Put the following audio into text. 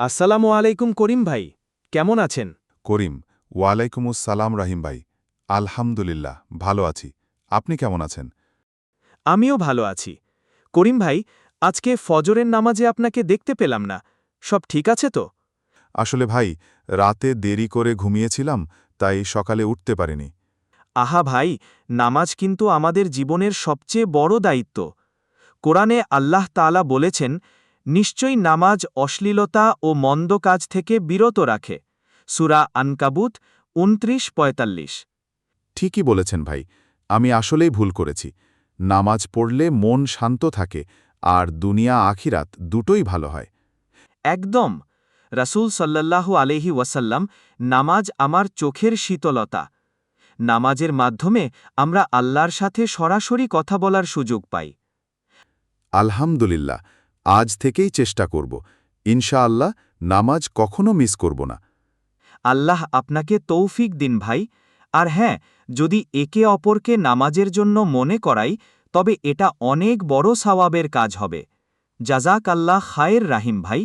আসসালামু আলাইকুম করিম ভাই কেমন আছেন? করিম ওয়ালাইকুমুস-সালাম রাহিম ভাই। আলহামদুলিল্লাহ ভালো আছি। আপনি কেমন আছেন? আমিও ভালো আছি। করিম ভাই আজকে ফজরের নামাজে আপনাকে দেখতে পেলাম না। সব ঠিক আছে তো? আসলে ভাই রাতে দেরি করে ঘুমিয়েছিলাম তাই সকালে উঠতে পারিনি। আহা ভাই নামাজ কিন্তু আমাদের জীবনের সবচেয়ে বড় দায়িত্ব। কোরআনে আল্লাহ তাআলা বলেছেন নিশ্চয়ই নামাজ অশ্লীলতা ও মন্দ কাজ থেকে বিরত রাখে। সুরা আনকাবুত উনত্রিশ পঁয়তাল্লিশ। ঠিকই বলেছেন ভাই আমি আসলেই ভুল করেছি। নামাজ পড়লে মন শান্ত থাকে আর দুনিয়া আখিরাত দুটোই ভালো হয়। একদম। রাসূল সাল্লাল্লাহু আলহি ওয়াসাল্লাম নামাজ আমার চোখের শীতলতা। নামাজের মাধ্যমে আমরা আল্লাহর সাথে সরাসরি কথা বলার সুযোগ পাই। আলহামদুলিল্লাহ আজ থেকেই চেষ্টা করব। ইনশাআল্লাহ নামাজ কখনো মিস করব না। আল্লাহ আপনাকে তৌফিক দিন ভাই। আর হ্যাঁ যদি একে অপরকে নামাজের জন্য মনে করাই, তবে এটা অনেক বড় সাওয়াবের কাজ হবে। জাজাক আল্লাহ খায়ের রাহিম ভাই।